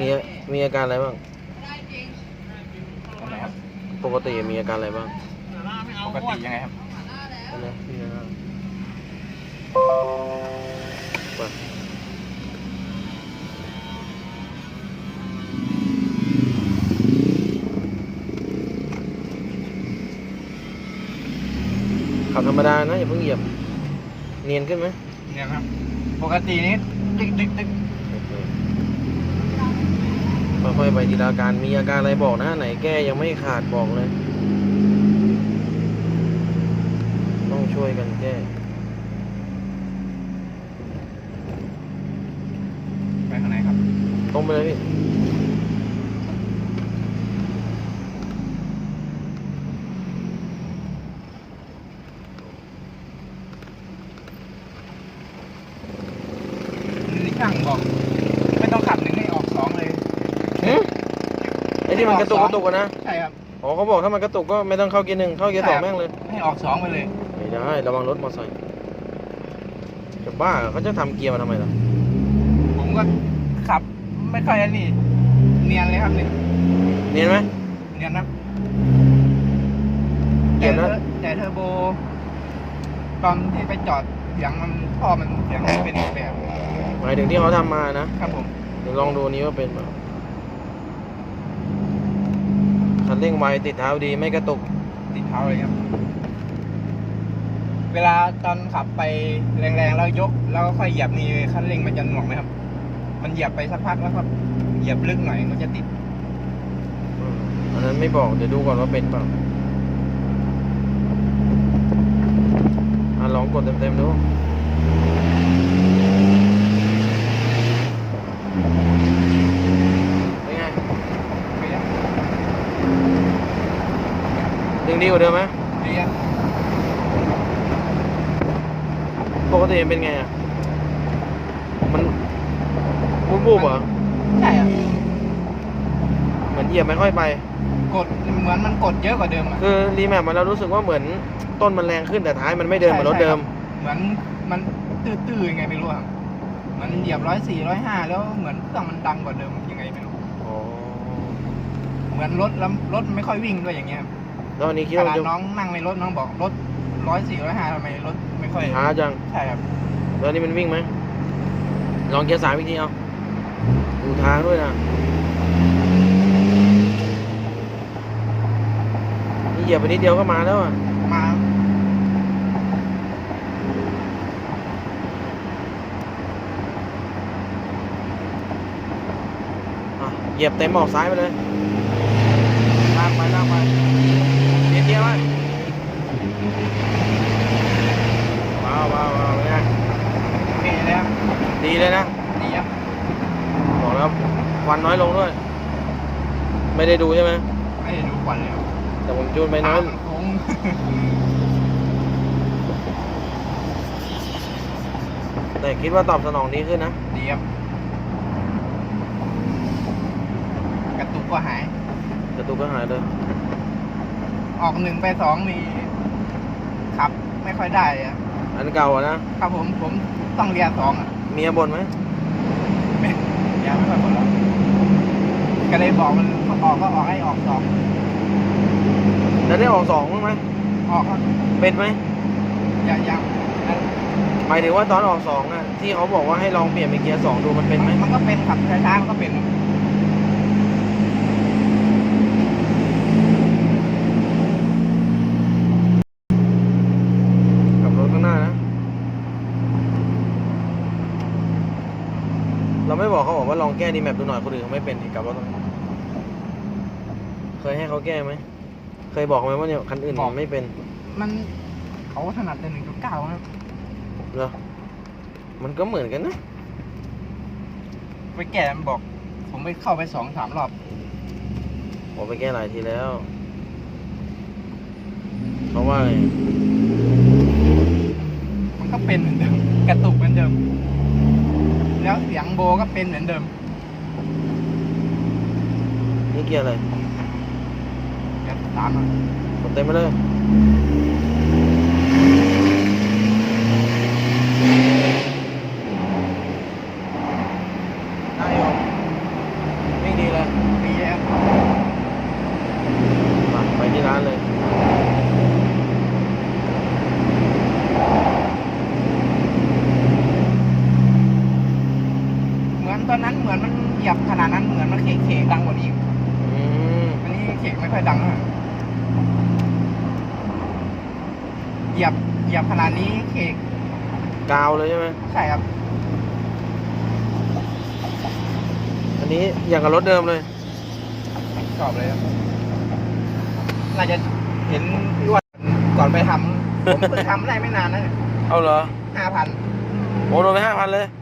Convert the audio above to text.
มีมีอาการอะไรบ้าง อันไหนครับ ปกติมีอาการอะไรบ้างปกติยังไงครับอันนี้พี่นะไปขับธรรมดานะอย่าเพิ่งเหยียบ เนียนขึ้นไหมเนี่ยครับ ปกตินี้ดึกดึกดึก ค่อยๆไปทีละอาการมีอาการอะไรบอกนะไหนแก้ยังไม่ขาดบอกเลย ต้องช่วยกันแก้ไปข้างในครับ ตรงไปเลยพี่นี่ช่างบอก ไม่ต้องขับหนึ่งให้ออกสองเลย หืมไอ้ ที่มันกระตุกกระตุกอะนะใช่ครับ อ๋อเขาบอกถ้ามันกระตุกก็ไม่ต้องเข้าเกียร์หนึ่งเข้าเกียร์สองใช่ครับแม่งเลย ให้ออกสองไปเลย ไม่ได้ระวังรถมอเตอร์ไซค์จะบ้าเหรอเขาจะทำเกียร์มาทำไมล่ะผมก็ขับ ไม่ค่อยอันนี้เนียนเลยครับนี่เนียนไหมเนียนนะเดี๋แต่ยวเทนะอร์แต่เทอร์โบ ตอนที่ไปจอดเสียงมันท่อมันเสียงมันเป็นอีกแบบหมายถึงที่เขาทำมานะครับผม เดี๋ยวลองดูนี้ว่าเป็นเปล่าคัน เร่งไวติดเท้าดีไม่กระตุก ติดเท้าเลยครับ เวลาตอนขับไปแรงๆแล้วยก แล้วก็ค่อยเหยียบนี่คันเร่งมันจะหน่วงไหมครับ มันเหยียบไปสักพักแล้วก็เหยียบลึกหน่อยมันจะติดอืมอันนั้นไม่บอกเดี๋ยวดูก่อนว่าเป็นเปล่าอะลองกดเต็มๆดูเป็นไง ไม่ได้ ดึงดีกว่าเดิมไหมเรียนปกติเป็นไงอะ มันบูบบูบเหรอ ใช่ครับเหมือนเหยียบไม่ค่อยไป กดเหมือนมันกดเยอะกว่าเดิมอะ คือรีแมปมาแล้วรู้สึกว่าเหมือนต้นมันแรงขึ้นแต่ท้ายมันไม่เดินเหมือนรถเดิม เหมือนมันตื้อๆยังไงไม่รู้ครับเหมือนเหยียบร้อยสี่ร้อยห้าแล้วเหมือนเครื่องมันดังกว่าเดิมยังไงไม่รู้อ๋อเหมือนรถแล้วรถไม่ค่อยวิ่งด้วยอย่างเงี้ยครับ แล้วอันนี้คิดขว่านาดจะน้องนั่งในรถน้องบอกรถร้อยสี่ร้อยห้าทำไมรถไม่ค่อยช้าจัง ใช่ครับแล้วอันนี้มันวิ่งไหม ลองเกียร์สามอีกทีเอา ดูทางด้วยนะ นี่เหยียบไปนิดเดียวก็มาแล้วอะ มาอะเหยียบเต็มออกซ้ายไปเลย ลากไปลากไปเกียร์เกียร์ไว้ว้าวว้าวว้าวเป็นไง โอเคแล้ว ดี เลยนะดีครับบอกแล้วควันน้อยลงด้วย ไม่ได้ดูใช่ไหมไม่ได้ดูควันเลยครับแต่ผมจูนไปน้อยทางมันโค้งแต่คิดว่าตอบสนองดีขึ้นนะดีครับกระตุกก็หาย กระตุกก็หายเลย ออกหนึ่งไปสองมีขับ ไม่ค่อยได้เลยครับอันเก่าอะนะครับผมผมต้องเรียนสองอะ เมียบ่นไหมไม่เรียนไม่ค่อยหมดแล้วก็เลยบอกมันออกก็ออกให้ออกสองแล้วได้ออกสองบ้างไหมออกครับเป็นไหมอย่าอย่าหมายถึงว่าตอนออกสองอะที่เขาบอกว่าให้ลองเปลี่ยนเป็นเกียร์สองดูมันเป็นไหมมันก็เป็นขับช้าๆมันก็เป็นครับ ขับรถข้างหน้านะ เราไม่บอกเขาบอกว่า ลองแก้ดีแมปดูหน่อยคนอื่นเขาไม่เป็นอีกกับรถตรงนั้นเคยให้เขาแก้ไหม เคยบอกเขาไหมว่าเนี่ยคันอื่นมันไม่เป็นมันเขาถนัดแต่หนึ่งจุดเก้าครับเหรอมันก็เหมือนกันนะไปแก่มันบอก ผมไปเข้าไปสองสามรอบผมไปแก้หลายทีแล้วเพราะว่าไงมันก็เป็นเหมือนเดิมกระตุกเหมือนเดิมแล้วเสียง โบก็เป็นเหมือนเดิม นี่เกียร์อะไรเดี๋ยวตามมากดเต็มไปเลยได้อยู่ ที่ร้านเลย เหมื อนตอนนั้นเหมือนมันเหยียบขนาดนั้นเหมือนมันเคเคดังกว่านี้อืมอันนี้เคไม่ค่อยดังอะเหยียบเหยียบขนาดนี้เคกาวเลยใช่ไหมใช่ครับอันนี้อย่างกับรถเดิมเลย ชอบเลยครับน่าจะเห็นพี่อ้วันก่อนไปทำผมเพิ่งทำได้ไม่นานนะเอาเหรอห้าพัน โอ้โดนไปห้าพันเลยใ